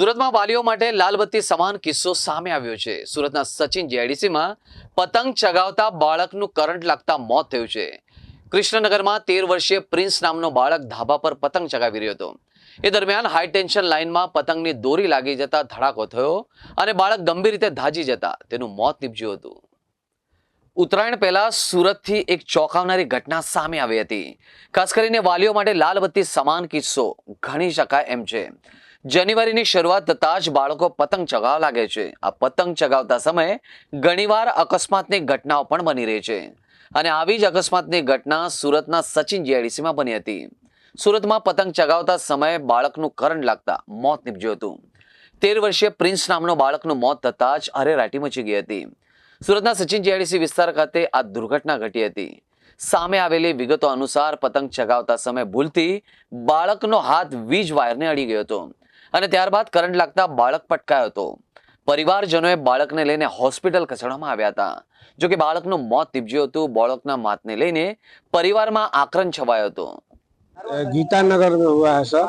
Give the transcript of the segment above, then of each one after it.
સુરતમાં વાલીઓ માટે લાલબત્તી સમાન કિસ્સો સામે આવ્યો છે. સુરતના સચિન જેડીસીમાં પતંગ ચગાવતા બાળકનું કરંટ લાગતા મોત થયું છે. કૃષ્ણનગરમાં તેર વર્ષીય પ્રિન્સ નામનો બાળક ધાબા પર પતંગ ચગાવી રહ્યો હતો. એ દરમિયાન હાઈ લાઇનમાં પતંગની દોરી લાગી જતા ધડાકો થયો અને બાળક ગંભીર રીતે ધાજી જતા તેનું મોત નીપજ્યું હતું. ઉત્તરાયણ પહેલા સુરતથી એક ચોંકાવનારી ઘટના સામે આવી હતી. ખાસ કરીને વાલીઓ માટે લાલબત્તી સમાન કિસ્સો ગણી શકાય એમ છે. જાન્યુઆરીની શરૂઆત થતાં જ બાળકો પતંગ ચગાવવા લાગે છે. આ પતંગ ચગાવતા સમયે ઘણીવાર અકસ્માતની ઘટનાઓ પણ બની રહી છે. અને આવી જ અકસ્માતની ઘટના સુરતના સચિન જીઆઈડીસીમાં બની હતી. સુરતમાં પતંગ ચગાવતા સમયે બાળકનું કરંટ લાગતા મોત નીપજ્યું હતું. તેર વર્ષીય પ્રિન્સ નામનો બાળકનું મોત થતાં જ અરેરાટી મચી ગઈ હતી. સુરતના સચિન જીઆઈડીસી વિસ્તાર ખાતે આ દુર્ઘટના ઘટી હતી. સામે આવેલી વિગતો અનુસાર પતંગ ચગાવતા સમયે ભૂલથી બાળકનો હાથ વીજ વાયરને અડી ગયો હતો. અને ત્યારબાદ કરંટ લાગતા બાળક પટકાયો હતો પરિવારજનોએ બાળકને લઈને હોસ્પિટલ ખસેડવામાં આવ્યા હતા જો કે બાળકનું મોત નીપજ્યું હતું બાળકના મોતને લઈને પરિવારમાં આક્રંદ છવાયો હતો गीता नगर में हुआ है सर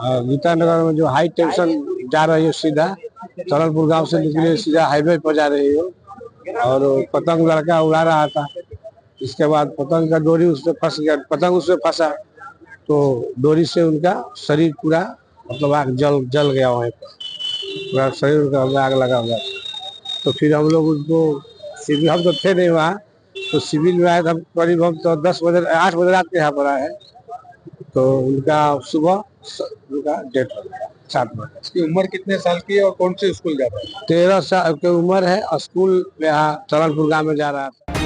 और गीता नगर में जो हाई टेंशन जा रही है सीधा तरलपुर गांव से निकले सीधा हाईवे पर जा रही हो और पतंग लड़का उड़ा रहा था इसके बाद पतंग का डोरी उसमें फंस गया पतंग उसमें फंसा तो डोरी से उनका शरीर पूरा मतलब आग जल जल गया वहीं पर। पूरा शरीर का आग लगा हुआ था। तो फिर हम लोग उनको सिविल हम तो थे नहीं वहाँ। तो सिविल में आए थे हम करीब हम तो दस बजे आठ बजे रात के यहाँ पर आए। हैं तो उनका सुबह उनका डेट हो गया सात बजे। इसकी उम्र कितने साल की है और कौन से स्कूल जा रहा है? तेरह साल की उम्र है स्कूल यहाँ सरनपुर गाँव में जा रहा था।